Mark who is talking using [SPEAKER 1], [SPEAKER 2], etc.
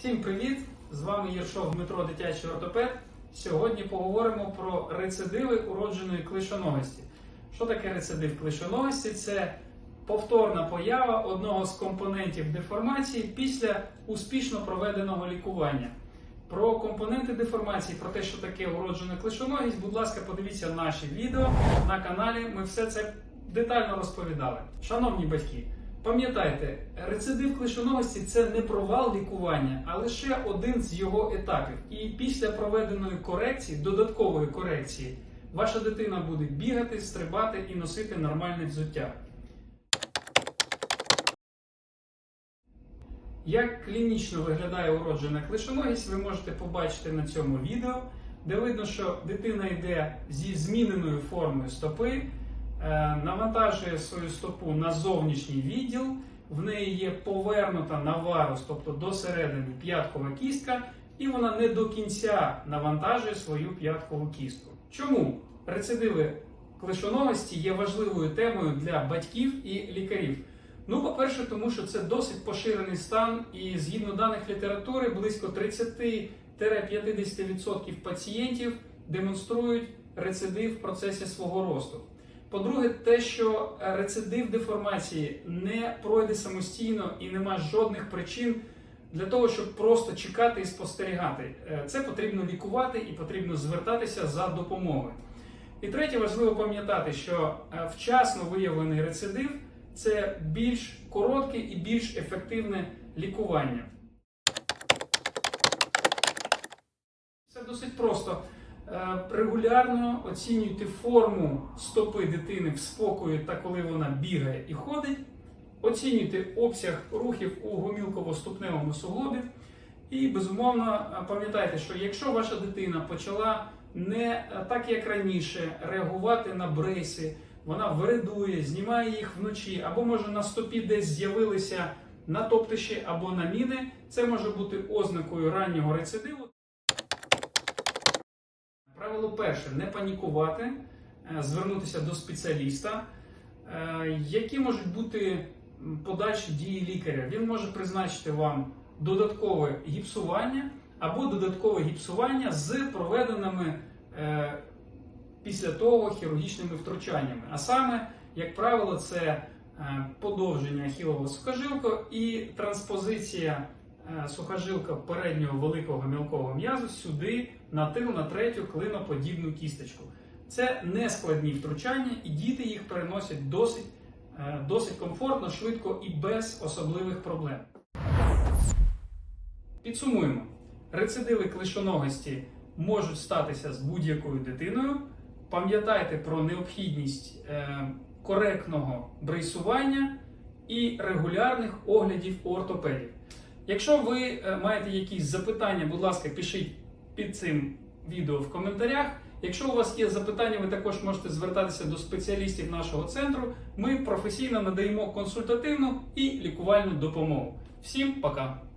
[SPEAKER 1] Всім привіт! З вами Єршов Дмитро, дитячий ортопед. Сьогодні поговоримо про рецидиви уродженої клишоногості. Що таке рецидив клишоногості? Це повторна поява одного з компонентів деформації після успішно проведеного лікування. Про компоненти деформації, про те, що таке уроджена клишоногість, будь ласка, подивіться наші відео на каналі. Ми все це детально розповідали. Шановні батьки, пам'ятайте, рецидив клишоногості це не провал лікування, а лише один з його етапів. І після проведеної корекції, додаткової корекції, ваша дитина буде бігати, стрибати і носити нормальне взуття. Як клінічно виглядає уроджена клишоногість, ви можете побачити на цьому відео, де видно, що дитина йде зі зміненою формою стопи, навантажує свою стопу на зовнішній відділ, в неї є повернута на варус, тобто до середини п'яткова кістка, і вона не до кінця навантажує свою п'яткову кістку. Чому рецидиви клишоногості є важливою темою для батьків і лікарів? Ну, по-перше, тому що це досить поширений стан, і згідно даних літератури, близько 30-50% пацієнтів демонструють рецидив в процесі свого росту. По-друге, те, що рецидив деформації не пройде самостійно і нема жодних причин для того, щоб просто чекати і спостерігати. Е, Це потрібно лікувати і потрібно звертатися за допомогою. І третє, важливо пам'ятати, що е, вчасно виявлений рецидив це більш коротке і більш ефективне лікування. Це досить просто. Е, Регулярно оцінюйте форму стопи дитини в спокої та коли вона бігає і ходить. Оцінюйте обсяг рухів у гомілково-ступневому суглобі. І безумовно пам'ятайте, що якщо ваша дитина почала не так, як раніше, реагувати на брейси, вона виридує, знімає їх вночі, або може на стопі десь з'явилися натоптиші або наміни, це може бути ознакою раннього рецидиву. Правило перше не панікувати, е, звернутися до спеціаліста. Е, Які можуть бути подальші дії лікаря? Він може призначити вам додаткове гіпсування або додаткове гіпсування з проведеними е, після того хірургічними втручаннями. А саме, як правило, це подовження ахілового сухожилка і транспозиція сухожилка переднього великого мілкого м'язу сюди на на третю клиноподібну кісточку. Це не складні втручання, і діти їх переносять досить, е, досить комфортно, швидко і без особливих проблем. Підсумуємо: рецидиви клишоногості можуть статися з будь-якою дитиною. Пам'ятайте про необхідність е, коректного брейсування і регулярних оглядів ортопедів. Якщо ви е, маєте якісь запитання, будь ласка, пишіть під цим відео в коментарях. Якщо у вас є запитання, ви також можете звертатися до спеціалістів нашого центру. Ми професійно надаємо консультативну і лікувальну допомогу. Всім пока!